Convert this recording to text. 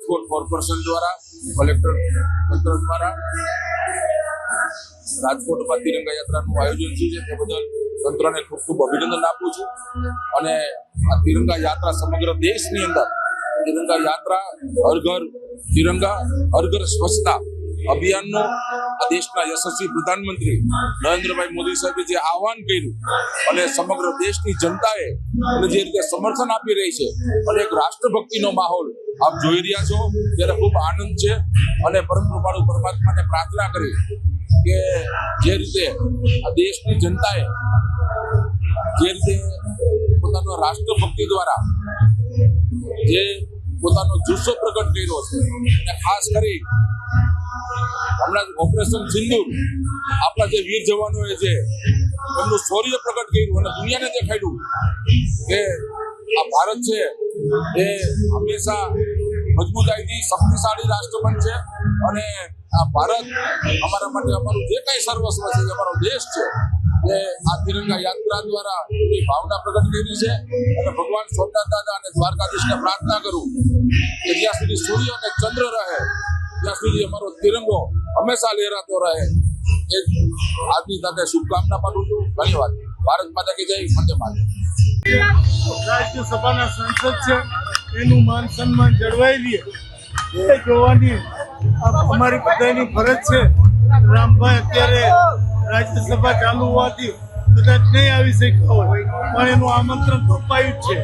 Rajkot corporation દ્વારા, collector તંત્ર દ્વારા રાજકોટમાં તિરંગા યાત્રાનું આયોજન થયું છે તે બદલ તંત્રને ખૂબ ખૂબ અભિનંદન આપું છું. અને આ તિરંગા યાત્રા સમગ્ર દેશની અંદર, તિરંગા યાત્રા, હર ઘર તિરંગા, હર ઘર સ્વચ્છતા અભિયાનનો દેશના યશસ્વી પ્રધાનમંત્રી નરેન્દ્રભાઈ મોદી સાહેબે જે આહવાન કર્યું અને સમગ્ર દેશની જનતાએ એને જે રીતે સમર્થન આપી રહી છે અને એક રાષ્ટ્રભક્તિનો માહોલ આપ જોઈ રહ્યા છો, ત્યારે ખૂબ આનંદ છે અને પરમ કૃપાળુ પરમાત્માને પ્રાર્થના કરી કે જે રીતે આ દેશની જનતાએ જે રીતે પોતાનો રાષ્ટ્રભક્તિ દ્વારા જે પોતાનો જુસ્સો પ્રગટ કર્યો છે, અને ખાસ કરી હમણાં ઓપરેશન સિંદૂર આપણા જે વીર જવાનોએ છે એમનું શૌર્ય પ્રગટ કર્યું અને દુનિયાને દેખાડ્યું કે આ ભારત છે એ હંમેશા મજબૂતાઈથી શક્તિશાળી રાષ્ટ્ર બનશે અને આ ભારત અમારા માટે અમારું જે કાંઈ સર્વસ્વ છે, જે અમારો દેશ છે, એ આ તિરંગા યાત્રા દ્વારા એની ભાવના પ્રગટ કરી છે. અને ભગવાન સોમનાથ દાદા અને દ્વારકાધીશને પ્રાર્થના કરું કે જ્યાં સુધી સૂર્ય અને ચંદ્ર રહે, ત્યાં સુધી અમારો તિરંગો હંમેશા લહેરાતો રહે. એ આજની સાથે શુભકામના પાઠવું છું. ધન્યવાદ ભારત માતા કી જય. વંદે માતા રાજ્યસભાના સંસદ છે. એનું માન સન્માન જળવાઈ રહે એ જોવાની અમારી બધાની ફરજ છે. રામભાઈ અત્યારે રાજ્યસભા ચાલુ હોવાથી કદાચ નહીં આવી શક્યો હોય, પણ એનું આમંત્રણ અપાયું છે.